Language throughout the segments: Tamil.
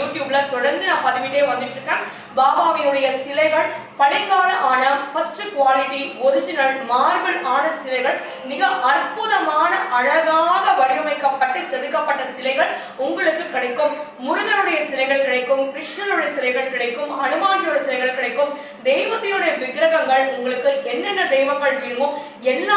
யூடியூப்ல தொடர்ந்து நான் பதிவிட்டே வந்துட்டு இருக்கேன் பாபாவினுடைய சிலைகள் பழைங்கால ஆன ஃபர்ஸ்ட் குவாலிட்டி ஒரிஜினல் மார்பிள் ஆன சிலைகள் மிக அற்புதமான அழகாக வடிவமைக்கப்பட்டு செதுக்கப்பட்ட சிலைகள் உங்களுக்கு கிடைக்கும். முருகனுடைய சிலைகள் கிடைக்கும் கிருஷ்ணனுடைய சிலைகள் கிடைக்கும் ஹனுமான்ஜியோட சிலைகள் கிடைக்கும். தெய்வத்தையுடைய விக்கிரகங்கள் உங்களுக்கு என்னென்ன தெய்வங்கள் வேணுமோ எல்லா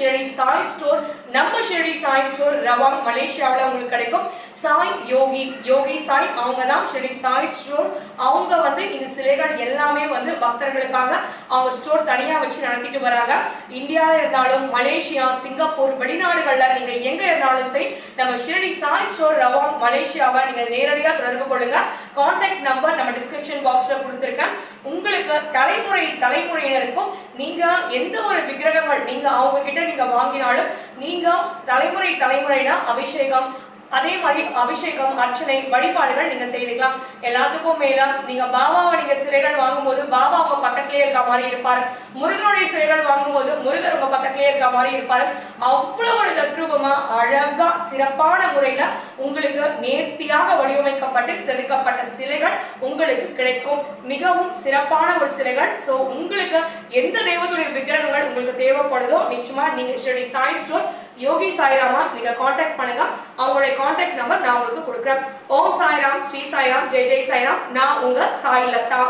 ஷிரடி சாய் ஸ்டோர் நம்ம ஷிரடி சாய் ஸ்டோர் ரவாங் மலேசியாவில் உங்களுக்கு கிடைக்கும். சாய் யோகி யோகி சாய் அவங்க தான் ஷிரடி சாய் ஸ்டோர். அவங்க வந்து இந்த சிலைகள் எல்லாமே வந்து பக்தர்களுக்காக அவங்க ஸ்டோர் தனியாக வச்சு நடத்திட்டு வராங்க. இந்தியாவில் இருந்தாலும் மலேசியா சிங்கப்பூர் வெளிநாடுகளில் நீங்கள் எங்கே இருந்தாலும் சரி நம்ம ஷிரடி சாய் ஸ்டோர் ரவாங் மலேசியாவை நீங்கள் நேரடியாக தொடர்பு கொள்ளுங்க. கான்டாக்ட் நம்பர் நம்ம டிஸ்கிரிப்ஷன் பாக்ஸில் கொடுத்துருக்கேன். உங்க தலைமுறை தலைமுறையினருக்கும் நீங்க எந்த ஒரு விக்கிரகங்கள் நீங்க அவங்க கிட்ட நீங்க வாங்கினாலும் நீங்க தலைமுறை தலைமுறைனா அபிஷேகம் அதே மாதிரி அபிஷேகம் அர்ச்சனை வழிபாடுகள் நீங்க செய்துக்கலாம். எல்லாத்துக்கும் மேல நீங்க பாபாவை நீங்க சிலைகள் வாங்கும்போது பக்கத்திலே இருக்க மாதிரி இருப்பாரு. முருகனுடைய சிலைகள் வாங்கும்போது முருகர் உங்க பக்கத்திலே இருக்க மாதிரி இருப்பாரு. அவ்வளவு ஒரு தத்ரூபமா அழகா சிறப்பான முறையில உங்களுக்கு நேர்த்தியாக வடிவமைக்கப்பட்டு செதுக்கப்பட்ட சிலைகள் உங்களுக்கு கிடைக்கும். மிகவும் சிறப்பான ஒரு சிலைகள். சோ உங்களுக்கு எந்த தெய்வத்துடைய விக்கிரகங்கள் உங்களுக்கு தேவைப்படுதோ நிச்சயமா நீங்க ஸ்ரீ சாய் ஸ்டோர் யோகி சாய்ராமா நீங்க காண்டாக்ட் பண்ணுங்க. அவங்களுடைய காண்டாக்ட் நம்பர் நான் உங்களுக்கு கொடுக்குறேன். ஓம் சாய்ராம் ஸ்ரீ சாய்ராம் ஜெய் ஜெய் சாய்ராம். நான் உங்க சாய் லதா.